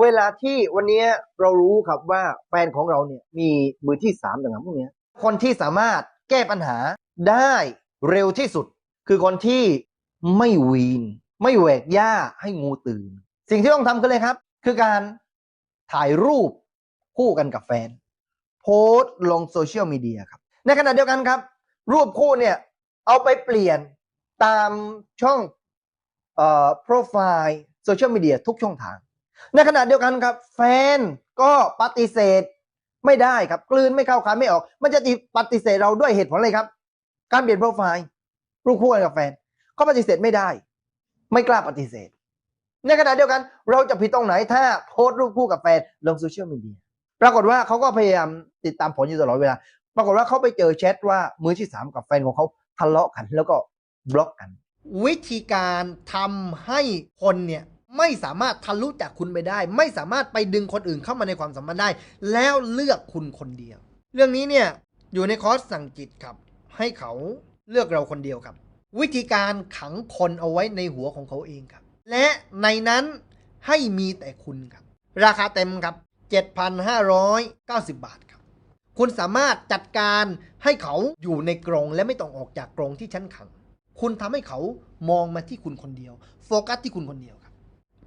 เวลาที่วันนี้เรารู้ครับว่าแฟนของเราเนี่ยมีมือที่สามต่างๆพวกนี้คนที่สามารถแก้ปัญหาได้เร็วที่สุด คือคนที่ไม่วีน ไม่แหวกหญ้าให้งูตื่น สิ่งที่ต้องทำคือเลยครับ คือการถ่ายรูปคู่กันกับแฟน โพสต์ลงโซเชียลมีเดียครับ ในขณะเดียวกันครับ รูปคู่เนี่ย เอาไปเปลี่ยนตามช่องเอ่อโปรไฟล์โซเชียลมีเดียทุกช่องทาง ในขณะเดียวกันครับ แฟนก็ปฏิเสธไม่ได้ครับกลืนไม่เข้าคายไม่ออก มันจะปฏิเสธเราด้วยเหตุผลอะไรครับ การเปลี่ยนโปรไฟล์รูปคู่กันกับแฟนเขาปฏิเสธไม่ได้ ไม่กล้าปฏิเสธ ในขณะเดียวกัน เราจะผิดตรงไหนถ้าโพสต์รูปคู่กับแฟนลงโซเชียลมีเดียปรากฏว่าเขาก็พยายามติดตามผลอยู่ตลอดเวลา ปรากฏว่าเขาไปเจอแชทว่ามือที่สามกับแฟนของเขาทะเลาะกัน แล้วก็บล็อกกัน วิธีการทำให้คนเนี่ย ไม่สามารถทะลุจากคุณไปได้ ไม่สามารถไปดึงคนอื่นเข้ามาในความสัมพันธ์ได้ แล้วเลือกคุณคนเดียว เรื่องนี้เนี่ยอยู่ในคอร์สสั่งจิตครับ ให้เขาเลือกเราคนเดียวครับ วิธีการขังคนเอาไว้ในหัวของเขาเองครับ และในนั้นให้มีแต่คุณครับ ราคาเต็มครับ 7,590 บาทครับ คุณสามารถจัดการให้เขาอยู่ในกรงและไม่ต้องออกจากกรงที่ชั้นขัง คุณทำให้เขามองมาที่คุณคนเดียว โฟกัสที่คุณคนเดียว